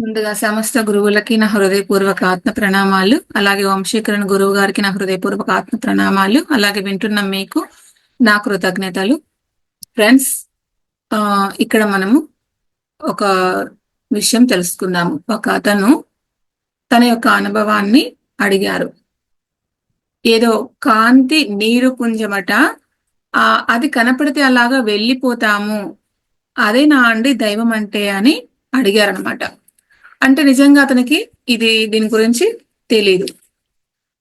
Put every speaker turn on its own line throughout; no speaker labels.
ముందుగా సమస్త గురువులకి నా హృదయపూర్వక ఆత్మ ప్రణామాలు అలాగే వంశీకరణ గురువు గారికి నా హృదయపూర్వక ఆత్మ ప్రణామాలు అలాగే వింటున్న మీకు నా కృతజ్ఞతలు. ఫ్రెండ్స్ ఇక్కడ మనము ఒక విషయం తెలుసుకుందాము. ఒక అతను తన యొక్క అనుభవాన్ని అడిగారు. ఏదో కాంతి నీరు పుంజమట ఆ అది కనపడితే అలాగా వెళ్ళిపోతాము అదే నా అండి దైవం అంటే అని అడిగారనమాట అంటే నిజంగా అతనికి ఇది దీని గురించి తెలియదు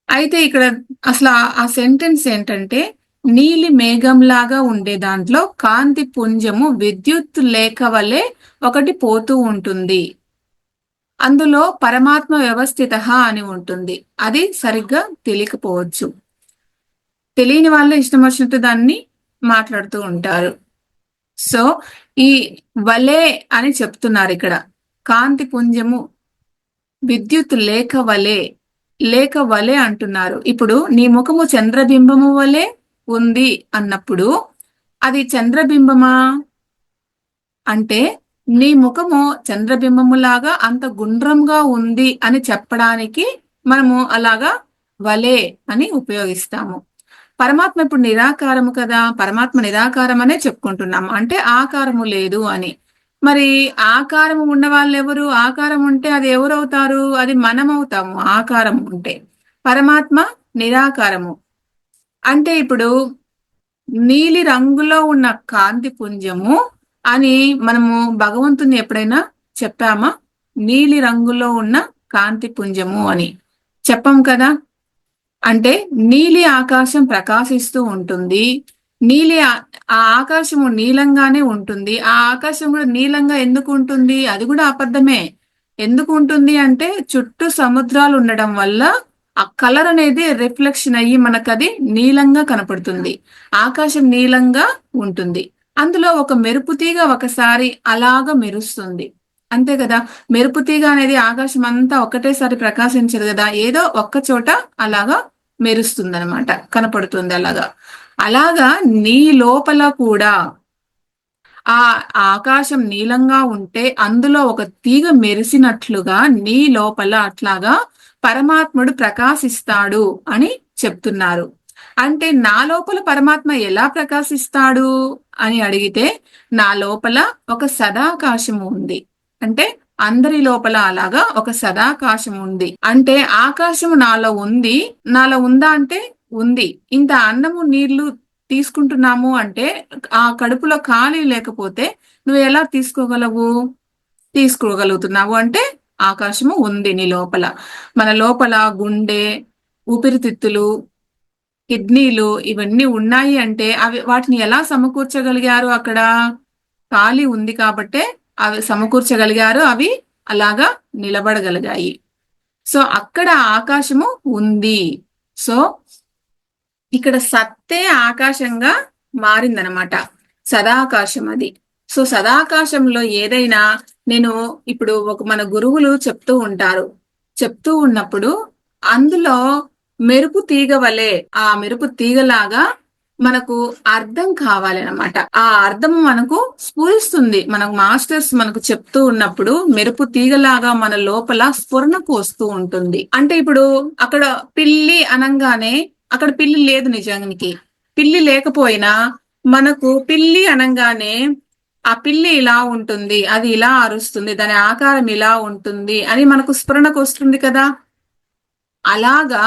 అయితే ఇక్కడ అసలు ఆ సెంటెన్స్ ఏంటంటే నీలి మేఘంలాగా ఉండే దాంట్లో కాంతి పుంజము విద్యుత్ లేఖ వలె ఒకటి పోతూ ఉంటుంది. అందులో పరమాత్మ వ్యవస్థిత అని ఉంటుంది. అది సరిగ్గా తెలియకపోవచ్చు. తెలియని వాళ్ళు ఇష్టం వచ్చినట్టు దాన్ని మాట్లాడుతూ ఉంటారు. సో ఈ వలే అని చెప్తున్నారు ఇక్కడ. కాంతి పుంజము విద్యుత్ లేఖ వలె లేఖ వలె అంటున్నారు. ఇప్పుడు నీ ముఖము చంద్రబింబము వలె ఉంది అన్నప్పుడు అది చంద్రబింబమా? అంటే నీ ముఖము చంద్రబింబములాగా అంత గుండ్రంగా ఉంది అని చెప్పడానికి మనము అలాగా వలే అని ఉపయోగిస్తాము. పరమాత్మ ఇప్పుడు నిరాకారము కదా పరమాత్మ నిరాకారం అనే చెప్పుకుంటున్నాము. అంటే ఆకారము లేదు అని. మరి ఆకారం ఉన్న వాళ్ళు ఎవరు ఆకారం ఉంటే అది ఎవరవుతారు? అది మనం అవుతాము ఆకారం ఉంటే. పరమాత్మ నిరాకారము. అంటే ఇప్పుడు నీలి రంగులో ఉన్న కాంతి పుంజము అని మనము భగవంతుని ఎప్పుడైనా చెప్పామా? నీలి రంగులో ఉన్న కాంతి పుంజము అని. చెప్పం కదా? అంటే నీలి ఆకాశం ప్రకాశిస్తూ ఉంటుంది. నీలి ఆ ఆకాశము నీలంగానే ఉంటుంది. ఆ ఆకాశం కూడా నీలంగా ఎందుకు ఉంటుంది? అది కూడా అబద్ధమే. ఎందుకు ఉంటుంది అంటే చుట్టూ సముద్రాలు ఉండడం వల్ల ఆ కలర్ అనేది రిఫ్లెక్షన్ అయ్యి మనకు అది నీలంగా కనపడుతుంది. ఆకాశం నీలంగా ఉంటుంది. అందులో ఒక మెరుపు తీగ ఒకసారి అలాగా మెరుస్తుంది. అంతే కదా? మెరుపు తీగ అనేది ఆకాశం అంతా ఒకటేసారి ప్రకాశించదు కదా? ఏదో ఒక్క చోట అలాగా మెరుస్తుంది అనమాట కనపడుతుంది అలాగా. అలాగా నీ లోపల కూడా ఆ ఆకాశం నీలంగా ఉంటే అందులో ఒక తీగ మెరిసినట్లుగా నీ లోపల అట్లాగా పరమాత్ముడు ప్రకాశిస్తాడు అని చెప్తున్నారు. అంటే నా లోపల పరమాత్మ ఎలా ప్రకాశిస్తాడు అని అడిగితే నా లోపల ఒక సదాకాశము ఉంది. అంటే అందరి లోపల అలాగా ఒక సదాకాశం ఉంది. అంటే ఆకాశము నాలో ఉంది. నాలో ఉందా అంటే ఉంది. ఇంత అన్నము నీళ్ళు తీసుకుంటున్నాము అంటే ఆ కడుపులో ఖాళీ లేకపోతే నువ్వు ఎలా తీసుకోగలవు? తీసుకోగలుగుతున్నావు అంటే ఆకాశము ఉంది నీ లోపల. మన లోపల గుండె ఊపిరితిత్తులు కిడ్నీలు ఇవన్నీ ఉన్నాయి అంటే అవి వాటిని ఎలా సమకూర్చగలిగారు అక్కడ? ఖాళీ ఉంది కాబట్టే అవి సమకూర్చగలిగారు అవి అలాగా నిలబడగలిగాయి. సో అక్కడ ఆకాశము ఉంది. సో ఇక్కడ సత్తే ఆకాశంగా మారిందనమాట సదాకాశం అది. సో సదాకాశంలో ఏదైనా నేను ఇప్పుడు ఒక మన గురువులు చెప్తూ ఉంటారు. చెప్తూ ఉన్నప్పుడు అందులో మెరుపు తీగ వలె ఆ మెరుపు తీగలాగా మనకు అర్థం కావాలి అనమాట ఆ అర్థం మనకు స్ఫురిస్తుంది. మనకు మాస్టర్స్ మనకు చెప్తూ ఉన్నప్పుడు మెరుపు తీగలాగా మన లోపల స్ఫురణకు వస్తూ ఉంటుంది. అంటే ఇప్పుడు అక్కడ పిల్లి అనంగానే అక్కడ పిల్లి లేదు నిజానికి. పిల్లి లేకపోయినా మనకు పిల్లి అనగానే ఆ పిల్లి ఇలా ఉంటుంది అది ఇలా అరుస్తుంది దాని ఆకారం ఇలా ఉంటుంది అని మనకు స్ఫురణకు వస్తుంది కదా. అలాగా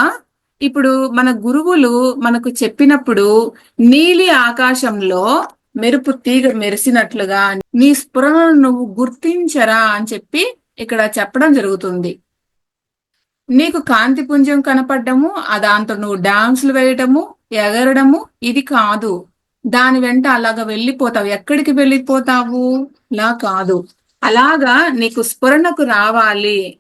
ఇప్పుడు మన గురువులు మనకు చెప్పినప్పుడు నీలి ఆకాశంలో మెరుపు తీగ మెరిసినట్లుగా నీ స్ఫురణను నువ్వు గుర్తించరా అని చెప్పి ఇక్కడ చెప్పడం జరుగుతుంది. నీకు కాంతి పుంజం కనపడము దాంతో నువ్వు డాన్సులు వేయటము ఎగరడము ఇది కాదు. దాని వెంట అలాగా వెళ్ళిపోతావు. ఎక్కడికి వెళ్ళిపోతావు? లా కాదు. అలాగా నీకు స్ఫురణకు రావాలి.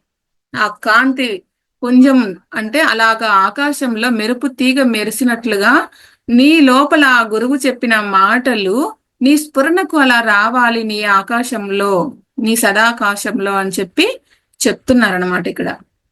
ఆ కాంతి పుంజం అంటే అలాగా ఆకాశంలో మెరుపు తీగ మెరిసినట్లుగా నీ లోపల ఆ గురువు చెప్పిన మాటలు నీ స్ఫురణకు అలా రావాలి నీ ఆకాశంలో నీ సదాకాశంలో అని చెప్పి చెప్తున్నారనమాట ఇక్కడ.